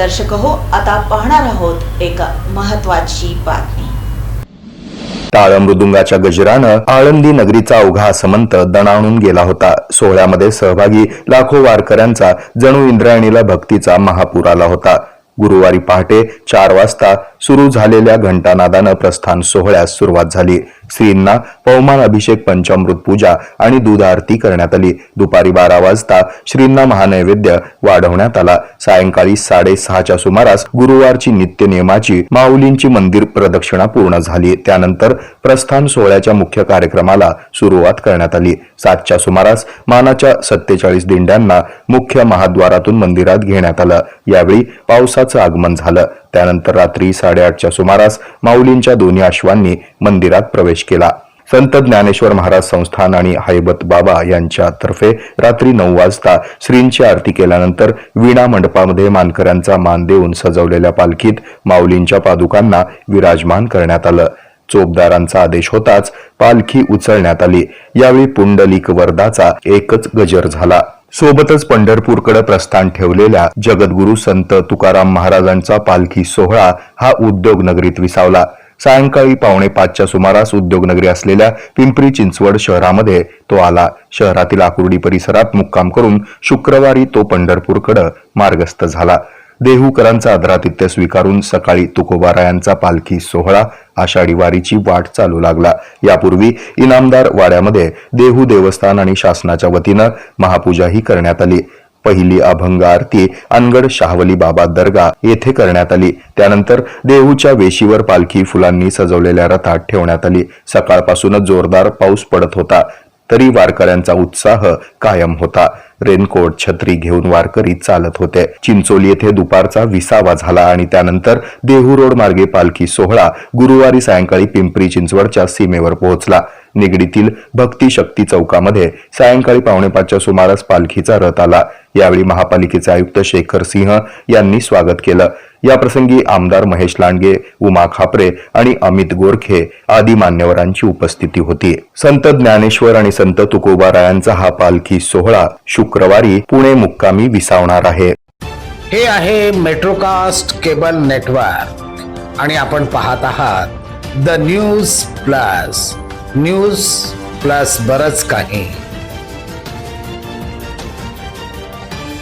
दर्शक हो आता पाहणार आहोत एक महत्वाची बातमी. टाळ मृदुंगाच्या गजरानं आळंदी नगरीचा अवघा समंत दणाणून गेला होता. सोहळ्यामध्ये सहभागी लाखो वारकऱ्यांचा जणू इंद्रायणीला भक्तीचा महापूर आला होता. गुरुवारी पहाटे चार वाजता सुरू झालेल्या घंटानादानं प्रस्थान सोहळ्यास सुरुवात झाली. श्रींना पवमान अभिषेक पंचामृत पूजा आणि दूध आरती करण्यात आली. दुपारी बारा वाजता श्रींना महानैवेद्य वाढवण्यात आला. सायंकाळी साडेसहाच्या सुमारास गुरुवारची नित्य नियमाची माऊलींची मंदिर प्रदक्षिणा पूर्ण झाली. त्यानंतर प्रस्थान सोहळ्याच्या मुख्य कार्यक्रमाला सुरुवात करण्यात आली. सातच्या सुमारास मानाच्या सत्तेचाळीस दिंड्यांना मुख्य महाद्वारातून मंदिरात घेण्यात आलं. यावेळी पावसाचं आगमन झालं. त्यानंतर रात्री साडेआठच्या सुमारास माऊलींच्या दोन्ही अश्वांनी मंदिरात प्रवेश केला. संत ज्ञानेश्वर महाराज संस्थान आणि हैबत बाबा यांच्यातर्फे रात्री नऊ वाजता श्रींची आरती केल्यानंतर वीणा मंडपामध्ये मानकऱ्यांचा मान देऊन सजवलेल्या पालखीत माऊलींच्या पादुकांना विराजमान करण्यात आलं. चोपदारांचा आदेश होताच पालखी उचलण्यात आली. यावेळी पुंडलिक वर्दाचा एकच गजर झाला. सोबतच पंढरपूरकडे प्रस्थान ठेवलेल्या जगद्गुरु संत तुकाराम महाराजांचा पालखी सोहळा हा उद्योग नगरीत विसावला. सायंकाळी पावणे पाचच्या सुमारास उद्योगनगरी असलेल्या पिंपरी चिंचवड शहरामध्ये तो आला. शहरातील आकुर्डी परिसरात मुक्काम करून शुक्रवारी तो पंढरपूरकडे मार्गस्थ झाला. देहूकरांचा आदरातिथ्य स्वीकारून सकाळी तुकोबारायांचा पालखी सोहळा आषाढी वारीची वाट चालू लागला. यापूर्वी इनामदार वाड्यामध्ये देहू देवस्थान आणि शासनाच्या वतीनं महापूजाही करण्यात आली. पहिली अभंग आरती अनगड शाहवली बाबा दर्गा येथे करण्यात आली. त्यानंतर देहूच्या वेशीवर पालखी फुलांनी सजवलेल्या रथात ठेवण्यात आली. सकाळपासूनच जोरदार पाऊस पडत होता. तरी वारकऱ्यांचा उत्साह कायम होता. रेनकोट छत्री घेऊन वारकरी चालत होते. चिंचोली येथे दुपारचा विसावा झाला आणि त्यानंतर देहू रोड मार्गे पालखी सोहळा गुरुवारी सायंकाळी पिंपरी चिंचवडच्या सीमेवर पोहोचला. निगडीतील भक्ती शक्ती चौकामध्ये सायंकाळी पावणेपाचच्या सुमारास पालखीचा रथ आला. यावेळी महापालिकेचे आयुक्त शेखर सिंह यांनी स्वागत केलं. याप्रसंगी आमदार महेश लांडगे उमा खापरे आणि अमित गोरखे आदी मान्यवरांची उपस्थिती होती. संत ज्ञानेश्वर आणि संत तुकोबारायांचा हा पालखी सोहळा शुक्रवारी पुणे मुक्कामी विसावणार आहे. हे आहे मेट्रोकास्ट केबल नेटवर्क आणि आपण पाहत आहात the news plus news plus बरच काही.